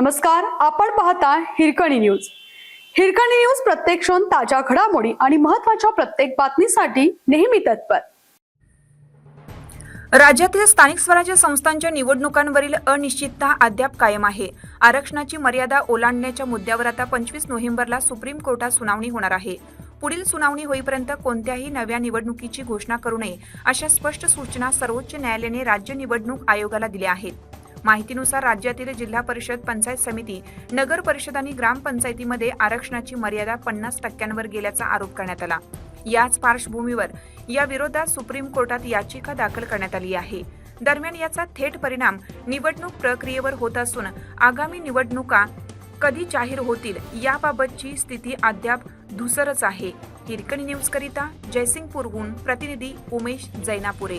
नमस्कार आपण पाहता हिरकणी न्यूज. हिरकणी न्यूज प्रत्येक क्षण ताज्या घडामोडी आणि महत्त्वाच्या प्रत्येक बातमीसाठी नेहमी तत्पर. राज्यातील स्थानिक स्वराज्य संस्थांच्या निवडणुकांवरील अनिश्चितता अद्याप कायम आहे. आरक्षणाची मर्यादा ओलांडण्याच्या मुद्द्यावर आता पंचवीस नोव्हेंबरला सुप्रीम कोर्टात सुनावणी होणार आहे. पुढील सुनावणी होईपर्यंत कोणत्याही नव्या निवडणुकीची घोषणा करू नये अशा स्पष्ट सूचना सर्वोच्च न्यायालयाने राज्य निवडणूक आयोगाला दिल्या आहेत. माहितीनुसार राज्यातील जिल्हा परिषद पंचायत समिती नगर परिषद आणि ग्रामपंचायतीमध्ये आरक्षणाची मर्यादा पन्नास टक्क्यांवर गेल्याचा आरोप करण्यात आला. याच पार्श्वभूमीवर या विरोधात सुप्रीम कोर्टात याचिका दाखल करण्यात आली आहे. दरम्यान याचा थेट परिणाम निवडणूक प्रक्रियेवर होत असून आगामी निवडणुका कधी जाहीर होतील याबाबतची स्थिती अद्याप धुसरच आहे. हिरकणी न्यूजकरिता जयसिंगपूरहून प्रतिनिधी उमेश जैनापुरे.